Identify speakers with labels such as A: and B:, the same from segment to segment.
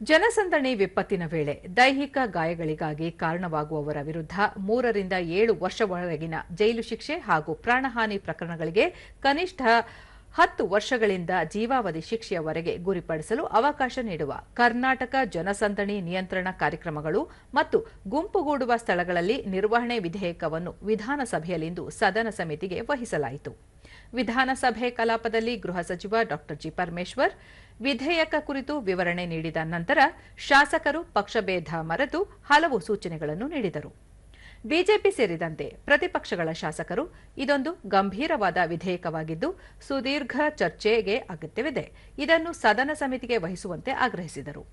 A: ಜನಸಂದಣಿ ವಿಪತ್ತಿನ ವೇಳೆ ದೈಹಿಕ ಗಾಯಗಳಿಗಾಗಿ ಕಾರಣವಾಗುವವರ ವಿರುದ್ಧ ಮೂರರಿಂದ ಏಳು ವರ್ಷವರೆಗಿನ ಜೈಲು ಶಿಕ್ಷೆ ಹಾಗೂ ಪ್ರಾಣಹಾನಿ ಪ್ರಕರಣಗಳಿಗೆ ಕನಿಷ್ಠ ಹತ್ತು ವರ್ಷಗಳಿಂದ ಜೀವಾವಧಿ ಶಿಕ್ಷೆಯವರೆಗೆ ಗುರಿಪಡಿಸಲು ಅವಕಾಶ ನೀಡುವ ಕರ್ನಾಟಕ ಜನಸಂದಣಿ ನಿಯಂತ್ರಣ ಕಾರ್ಯಕ್ರಮಗಳು ಮತ್ತು ಗುಂಪುಗೂಡುವ ಸ್ಥಳಗಳಲ್ಲಿ ನಿರ್ವಹಣೆ ವಿಧೇಯಕವನ್ನು ವಿಧಾನಸಭೆಯಲ್ಲಿಂದು ಸದನ ಸಮಿತಿಗೆ ವಹಿಸಲಾಯಿತು. ವಿಧಾನಸಭೆ ಕಲಾಪದಲ್ಲಿ ಗೃಹ ಸಚಿವ ಡಾ ಜಿ ಪರಮೇಶ್ವರ್, ವಿಧೇಯಕ ಕುರಿತು ವಿವರಣೆ ನೀಡಿದ ನಂತರ ಶಾಸಕರು ಪಕ್ಷಭೇದ ಮರೆತು ಹಲವು ಸೂಚನೆಗಳನ್ನು ನೀಡಿದರು. ಬಿಜೆಪಿ ಸೇರಿದಂತೆ ಪ್ರತಿಪಕ್ಷಗಳ ಶಾಸಕರು ಇದೊಂದು ಗಂಭೀರವಾದ ವಿಧೇಯಕವಾಗಿದ್ದು, ಸುದೀರ್ಘ ಚರ್ಚೆಗೆ ಅಗತ್ಯವಿದೆ. ಇದನ್ನು ಸದನ ಸಮಿತಿಗೆ ವಹಿಸುವಂತೆ ಆಗ್ರಹಿಸಿದರು.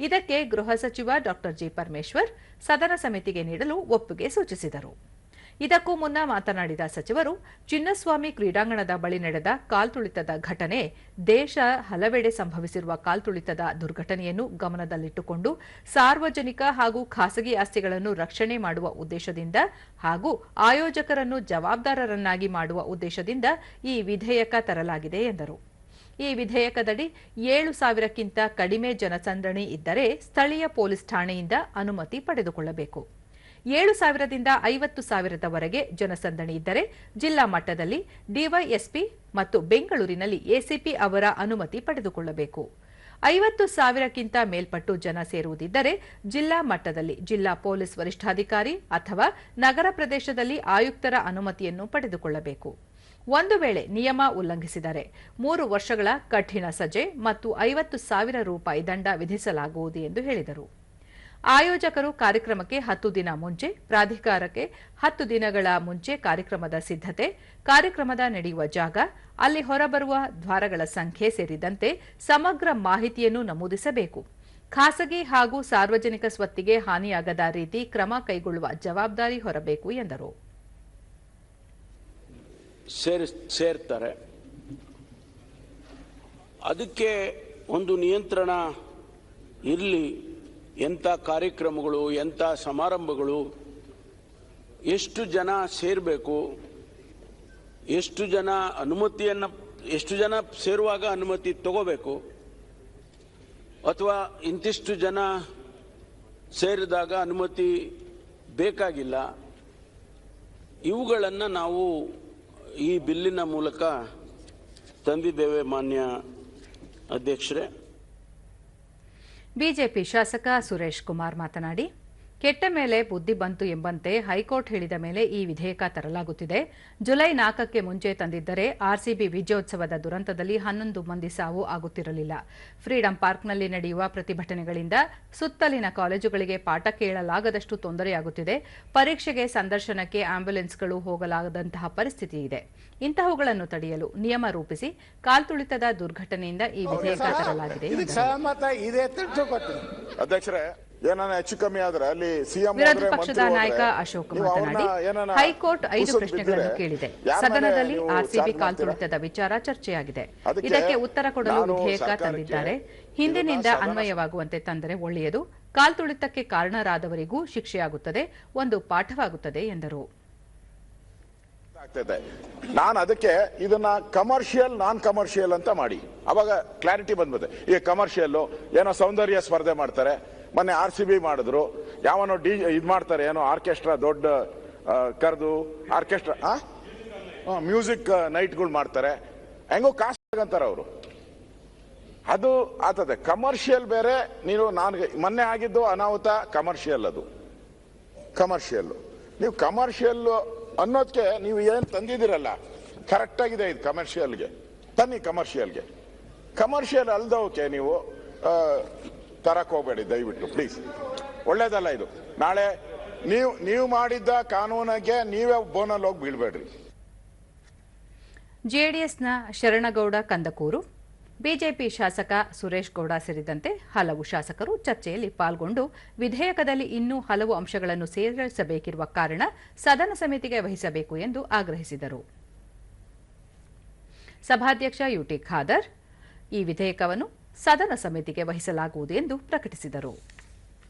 A: ಇದಕ್ಕೆ ಗೃಹ ಸಚಿವ ಡಾ ಜಿ ಪರಮೇಶ್ವರ್ ಸದನ ಸಮಿತಿಗೆ ನೀಡಲು ಒಪ್ಪಿಗೆ ಸೂಚಿಸಿದರು. ಇದಕ್ಕೂ ಮುನ್ನ ಮಾತನಾಡಿದ ಸಚಿವರು, ಚಿನ್ನಸ್ವಾಮಿ ಕ್ರೀಡಾಂಗಣದ ಬಳಿ ನಡೆದ ಕಾಲ್ತುಳಿತದ ಘಟನೆ ದೇಶ ಹಲವೆಡೆ ಸಂಭವಿಸಿರುವ ಕಾಲ್ತುಳಿತದ ದುರ್ಘಟನೆಯನ್ನು ಗಮನದಲ್ಲಿಟ್ಟುಕೊಂಡು ಸಾರ್ವಜನಿಕ ಹಾಗೂ ಖಾಸಗಿ ಆಸ್ತಿಗಳನ್ನು ರಕ್ಷಣೆ ಮಾಡುವ ಉದ್ದೇಶದಿಂದ ಹಾಗೂ ಆಯೋಜಕರನ್ನು ಜವಾಬ್ದಾರರನ್ನಾಗಿ ಮಾಡುವ ಉದ್ದೇಶದಿಂದ ಈ ವಿಧೇಯಕ ತರಲಾಗಿದೆ ಎಂದರು. ಈ ವಿಧೇಯಕದಡಿ ಏಳು ಸಾವಿರಕ್ಕಿಂತ ಕಡಿಮೆ ಜನಸಂದಣಿ ಇದ್ದರೆ ಸ್ಥಳೀಯ ಪೊಲೀಸ್ ಠಾಣೆಯಿಂದ ಅನುಮತಿ ಪಡೆದುಕೊಳ್ಳಬೇಕು. ಏಳು ಸಾವಿರದಿಂದ ಐವತ್ತು ಸಾವಿರದವರೆಗೆ ಜನಸಂದಣಿ ಇದ್ದರೆ ಜಿಲ್ಲಾ ಮಟ್ಟದಲ್ಲಿ ಡಿವೈಎಸ್ಪಿ ಮತ್ತು ಬೆಂಗಳೂರಿನಲ್ಲಿ ಎಸಿಪಿ ಅವರ ಅನುಮತಿ ಪಡೆದುಕೊಳ್ಳಬೇಕು. ಐವತ್ತು ಸಾವಿರಕ್ಕಿಂತ ಮೇಲ್ಪಟ್ಟು ಜನ ಸೇರುವುದಿದ್ದರೆ ಜಿಲ್ಲಾ ಮಟ್ಟದಲ್ಲಿ ಜಿಲ್ಲಾ ಪೊಲೀಸ್ ವರಿಷ್ಠಾಧಿಕಾರಿ ಅಥವಾ ನಗರ ಪ್ರದೇಶದಲ್ಲಿ ಆಯುಕ್ತರ ಅನುಮತಿಯನ್ನು ಪಡೆದುಕೊಳ್ಳಬೇಕು. ಒಂದು ವೇಳೆ ನಿಯಮ ಉಲ್ಲಂಘಿಸಿದರೆ ಮೂರು ವರ್ಷಗಳ ಕಠಿಣ ಸಜೆ ಮತ್ತು ಐವತ್ತು ಸಾವಿರ ರೂಪಾಯಿ ದಂಡ ವಿಧಿಸಲಾಗುವುದು ಎಂದು ಹೇಳಿದರು. ಆಯೋಜಕರು ಕಾರ್ಯಕ್ರಮಕ್ಕೆ ಹತ್ತು ದಿನ ಮುಂಚೆ, ಪ್ರಾಧಿಕಾರಕ್ಕೆ ಹತ್ತು ದಿನಗಳ ಮುಂಚೆ ಕಾರ್ಯಕ್ರಮದ ಸಿದ್ಧತೆ, ಕಾರ್ಯಕ್ರಮದ ನಡೆಯುವ ಜಾಗ, ಅಲ್ಲಿ ಹೊರಬರುವ ದ್ವಾರಗಳ ಸಂಖ್ಯೆ ಸೇರಿದಂತೆ ಸಮಗ್ರ ಮಾಹಿತಿಯನ್ನು ನಮೂದಿಸಬೇಕು. ಖಾಸಗಿ ಹಾಗೂ ಸಾರ್ವಜನಿಕ ಸ್ವತ್ತಿಗೆ ಹಾನಿಯಾಗದ ರೀತಿ ಕ್ರಮ ಕೈಗೊಳ್ಳುವ ಜವಾಬ್ದಾರಿ ಹೊರಬೇಕು ಎಂದರು.
B: ಸೇರ್ತಾರೆ. ಅದಕ್ಕೆ ಒಂದು ನಿಯಂತ್ರಣ ಇರಲಿ. ಎಂಥ ಕಾರ್ಯಕ್ರಮಗಳು, ಎಂಥ ಸಮಾರಂಭಗಳು, ಎಷ್ಟು ಜನ ಸೇರಬೇಕು, ಎಷ್ಟು ಜನ ಅನುಮತಿಯನ್ನು, ಎಷ್ಟು ಜನ ಸೇರುವಾಗ ಅನುಮತಿ ತಗೋಬೇಕು, ಅಥವಾ ಇಂತಿಷ್ಟು ಜನ ಸೇರಿದಾಗ ಅನುಮತಿ ಬೇಕಾಗಿಲ್ಲ, ಇವುಗಳನ್ನು ನಾವು ಈ ಬಿಲ್ಲಿನ ಮೂಲಕ ತಂದಿದ್ದೇವೆ ಮಾನ್ಯ ಅಧ್ಯಕ್ಷರೇ.
A: ಬಿಜೆಪಿ ಶಾಸಕ ಸುರೇಶ್ ಕುಮಾರ್ ಮಾತನಾಡಿ ಕೆಟ್ಟ ಮೇಲೆ ಬುದ್ಧಿ ಬಂತು ಎಂಬಂತೆ ಹೈಕೋರ್ಟ್ ಹೇಳಿದ ಮೇಲೆ ಈ ವಿಧೇಯಕ ತರಲಾಗುತ್ತಿದೆ. ಜುಲೈ ನಾಲ್ಕಕ್ಕೆ ಮುಂಚೆ ತಂದಿದ್ದರೆ ಆರ್ಸಿಬಿ ವಿಜಯೋತ್ಸವದ ದುರಂತದಲ್ಲಿ ಹನ್ನೊಂದು ಮಂದಿ ಸಾವು ಆಗುತ್ತಿರಲಿಲ್ಲ. ಫ್ರೀಡಂ ಪಾರ್ಕ್ನಲ್ಲಿ ನಡೆಯುವ ಪ್ರತಿಭಟನೆಗಳಿಂದ ಸುತ್ತಲಿನ ಕಾಲೇಜುಗಳಿಗೆ ಪಾಠ ಕೇಳಲಾಗದಷ್ಟು ತೊಂದರೆಯಾಗುತ್ತಿದೆ. ಪರೀಕ್ಷೆಗೆ ಸಂದರ್ಶನಕ್ಕೆ ಆಂಬ್ಯುಲೆನ್ಸ್ಗಳು ಹೋಗಲಾಗದಂತಹ ಪರಿಸ್ಥಿತಿ ಇದೆ. ಇಂತಹವುಗಳನ್ನು ತಡೆಯಲು ನಿಯಮ ರೂಪಿಸಿ ಕಾಲ್ತುಳಿತದ ದುರ್ಘಟನೆಯಿಂದ ಈ ವಿಧೇಯಕ ತರಲಾಗಿದೆ
C: ಏನಾನ ಹೆಚ್ಚು ಕಮ್ಮಿ ಆದ್ರೆ ಅಲ್ಲಿ ಸಿಎಂ
A: ವಿರೋಧ ಪಕ್ಷದ ನಾಯಕ ಅಶೋಕ್ ಮಾತನಾಡಿ ಹೈಕೋರ್ಟ್ ಐದು ಪ್ರಶ್ನೆಗಳನ್ನು ಕೇಳಿದೆ. ಸದನದಲ್ಲಿ ಆರ್ಸಿಬಿ ಕಾಲ್ತುಳಿತದ ವಿಚಾರ ಚರ್ಚೆಯಾಗಿದೆ. ಇದಕ್ಕೆ ಉತ್ತರ ಕೊಡಲು ವಿಧೇಯಕ ತಂದಿದ್ದಾರೆ. ಹಿಂದಿನಿಂದ ಅನ್ವಯವಾಗುವಂತೆ ತಂದರೆ ಒಳ್ಳೆಯದು. ಕಾಲ್ತುಳಿತಕ್ಕೆ ಕಾರಣರಾದವರಿಗೂ ಶಿಕ್ಷೆಯಾಗುತ್ತದೆ. ಒಂದು ಪಾಠವಾಗುತ್ತದೆ ಎಂದರು.
C: ನಾನು ಅದಕ್ಕೆ ಇದನ್ನ ಕಮರ್ಷಿಯಲ್ ನಾನ್ ಕಮರ್ಷಿಯಲ್ ಅಂತ ಮಾಡಿ. ಅವಾಗ ಕ್ಲಾರಿಟಿ ಬಂದ್ಬಿಡುತ್ತೆ. ಈಗ ಕಮರ್ಷಿಯಲ್ ಏನೋ ಸೌಂದರ್ಯ ಸ್ಪರ್ಧೆ ಮಾಡ್ತಾರೆ. ಮೊನ್ನೆ ಆರ್ ಸಿ ಬಿ ಮಾಡಿದ್ರು. ಯಾವನೋ ಡಿ, ಇದು ಮಾಡ್ತಾರೆ, ಏನೋ ಆರ್ಕೆಸ್ಟ್ರಾ ದೊಡ್ಡ ಕರೆದು, ಆರ್ಕೆಸ್ಟ್ರಾ ಮ್ಯೂಸಿಕ್ ನೈಟ್ಗಳು ಮಾಡ್ತಾರೆ. ಹೆಂಗೋ ಕಾಸ್ಟ್ ತಗಂತಾರೆ ಅವರು. ಅದು ಆತದೆ. ಕಮರ್ಷಿಯಲ್ ಬೇರೆ, ನೀನು ನಾನು ಮೊನ್ನೆ ಆಗಿದ್ದು ಅನಾಹುತ, ಕಮರ್ಷಿಯಲ್ ಅದು. ಕಮರ್ಷಿಯಲ್ ನೀವು ಕಮರ್ಷಿಯಲ್ ಅನ್ನೋದಕ್ಕೆ ನೀವು ಏನು ತಂದಿದ್ದೀರಲ್ಲ ಕರೆಕ್ಟ್ ಆಗಿದೆ ಇದು ಕಮರ್ಷಿಯಲ್ಗೆ. ತನ್ನಿ ಕಮರ್ಷಿಯಲ್ಗೆ. ಕಮರ್ಷಿಯಲ್ ಅಲ್ದವಕ್ಕೆ ನೀವು ಆ, ತರಕ್ ಹೋಗಬೇಡಿ ದಯವಿಟ್ಟು ಪ್ಲೀಸ್ ಒಳ್ಳೇದಲ್ಲ ಇದು. ನಾಳೆ ನೀವು ನೀವು ಮಾಡಿದ್ದ ಕಾನೂನಿಗೆ ನೀವೇ ಬೋನಲ್ಲಿ ಹೋಗಿ ಬೀಳ್ಬೇಡ್ರಿ.
A: ಜೆಡಿಎಸ್ನ ಶರಣಗೌಡ ಕಂದಕೂರು ಬಿಜೆಪಿ ಶಾಸಕ ಸುರೇಶ್ ಗೌಡ ಸೇರಿದಂತೆ ಹಲವು ಶಾಸಕರು ಚರ್ಚೆಯಲ್ಲಿ ಪಾಲ್ಗೊಂಡು ವಿಧೇಯಕದಲ್ಲಿ ಇನ್ನೂ ಹಲವು ಅಂಶಗಳನ್ನು ಸೇರಿಸಬೇಕಿರುವ ಕಾರಣ ಸದನ ಸಮಿತಿಗೆ ವಹಿಸಬೇಕು ಎಂದು ಆಗ್ರಹಿಸಿದರು. ಸಭಾಧ್ಯಕ್ಷ ಯುಟಿ ಖಾದರ್ ಈ ವಿಧೇಯಕವನ್ನು ಸದನ ಸಮಿತಿಗೆ ವಹಿಸಲಾಗುವುದು ಎಂದು ಪ್ರಕಟಿಸಿದರು.